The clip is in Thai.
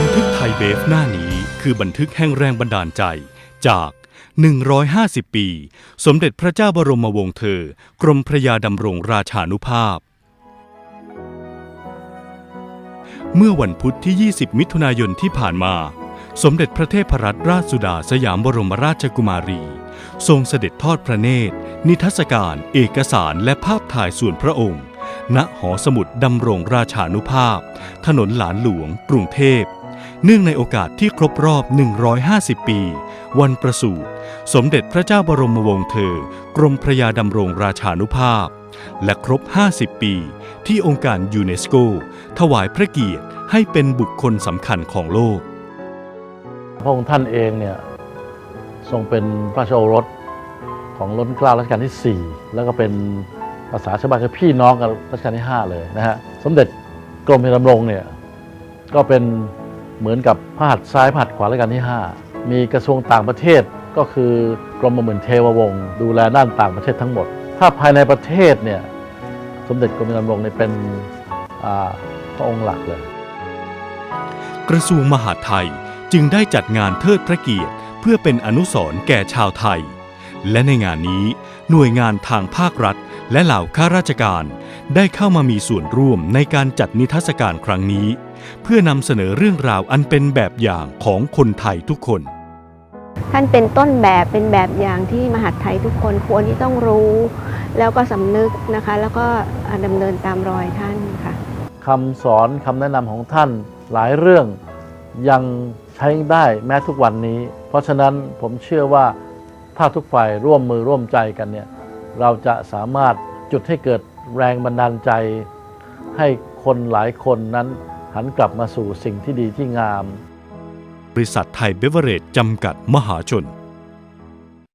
บันทึกไทยเบฟหน้านี้คือบันทึกแห่งแรงบันดาลใจจาก 150 ปี สมเด็จพระเจ้าบรมวงศ์เธอ กรมพระยาดำรงราชานุภาพ เมื่อวันพุธที่ 20 มิถุนายนที่ผ่านมา สมเด็จพระเทพรัตนราชสุดาสยามบรมราชกุมารี ทรงเสด็จทอดพระเนตร นิทรรศการ เอกสารและภาพถ่ายส่วนพระองค์ณหอสมุดดำรงราชานุภาพ ถนนหลานหลวง กรุงเทพ เนื่องในโอกาสที่ครบรอบ 150 ปี วันประสูติ สมเด็จพระเจ้าบรมวงศ์เธอ กรมพระยาดำรงราชานุภาพ และครบ 50 ปี ที่องค์การยูเนสโก ถวายพระเกียรติให้เป็นบุคคลสำคัญของโลก พระองค์ท่านเองเนี่ยทรงเป็นพระราชโอรสของล้นเกล้ารัชกาลที่ 4 แล้วก็เป็นภาษาชาวบ้านคือพี่น้องกับรัชกาลที่ 5 เลยนะฮะ สมเด็จกรมพระดำรงเนี่ยก็เป็น เหมือนกับพระหัตซ้ายพระหัตขวารัชกาลที่ 5 มีกระทรวงต่างประเทศก็คือกรมหมื่นเทววงศ์ดูแลด้านต่างประเทศทั้งหมด ถ้าภายในประเทศเนี่ยสมเด็จกรมพระดำรงเนี่ยเป็นพระองค์หลักเลย กระทรวงมหาดไทยจึงได้จัดงานเทิดพระเกียรติ เพื่อเป็นอนุสรณ์แก่ชาวไทย และในงานนี้หน่วยงานทางภาครัฐ และเหล่าข้าราชการ ได้เข้ามามีส่วนร่วมในการจัดนิทรรศการครั้งนี้ เพื่อนำเสนอเรื่องราวอันเป็นแบบอย่างของคนไทยทุกคน ท่านเป็นต้นแบบเป็นแบบอย่างที่มหาดไทยทุกคนควรที่ต้องรู้ แล้วก็สำนึกนะคะ แล้วก็ดำเนินตามรอยท่านค่ะคำสอนคำแนะนำของท่านหลายเรื่องยังใช้ได้แม้ทุกวันนี้ เพราะฉะนั้นผมเชื่อว่าถ้าทุกฝ่ายร่วมมือร่วมใจกันเนี่ยเราจะสามารถจุดให้เกิด แรงบันดาลใจ ให้คนหลายคนนั้นหันกลับมาสู่สิ่งที่ดีที่งาม บริษัทไทยเบเวอเรจจำกัดมหาชน